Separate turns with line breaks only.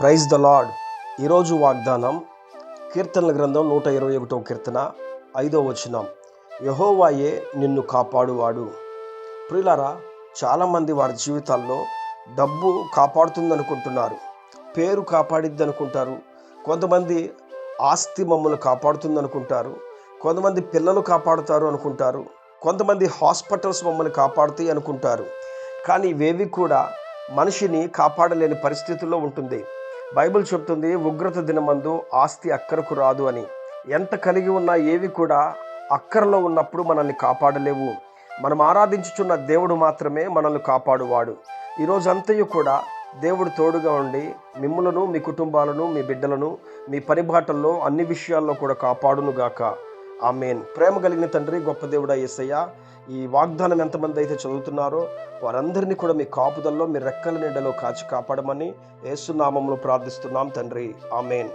Praise the lord ఈరోజు వాగ్దానం కీర్తనల గ్రంథం నూట ఇరవై ఒకటో కీర్తన ఐదో వచనం. యహోవాయే నిన్ను కాపాడువాడు. ప్రియులారా చాలామంది వారి జీవితాల్లో డబ్బు కాపాడుతుందనుకుంటున్నారు పేరు కాపాడిద్ది అనుకుంటారు కొంతమంది ఆస్తి మమ్మల్ని కాపాడుతుందనుకుంటారు కొంతమంది పిల్లలు కాపాడుతారు అనుకుంటారు కొంతమంది హాస్పిటల్స్ మమ్మల్ని కాపాడుతాయి అనుకుంటారు. కానీ ఇవేవి కూడా మనిషిని కాపాడలేని పరిస్థితుల్లో ఉంటుంది. బైబిల్ చెప్తుంది ఉగ్రత దినమందు ఆస్తి అక్కరకు రాదు అని. ఎంత కలిగి ఉన్నా ఏవి కూడా అక్కరలో ఉన్నప్పుడు మనల్ని కాపాడలేవు. మనం ఆరాధించుచున్న దేవుడు మాత్రమే మనల్ని కాపాడువాడు. ఈరోజంతయు కూడా దేవుడు తోడుగా ఉండి మిమ్ములను మీ కుటుంబాలను మీ బిడ్డలను మీ పనిబాటల్లో అన్ని విషయాల్లో కూడా కాపాడునుగాక మెయిన్ ప్రేమ కలిగిన తండ్రి గొప్ప దేవుడా ఎస్సయ్య ఈ వాగ్దానం ఎంతమంది అయితే చదువుతున్నారో వారందరినీ కూడా మీ కాపుదల్లో మీ రెక్కల నీడలో కాచి కాపాడమని ఏసునామంలో ప్రార్థిస్తున్నాం తండ్రి. ఆమెన్.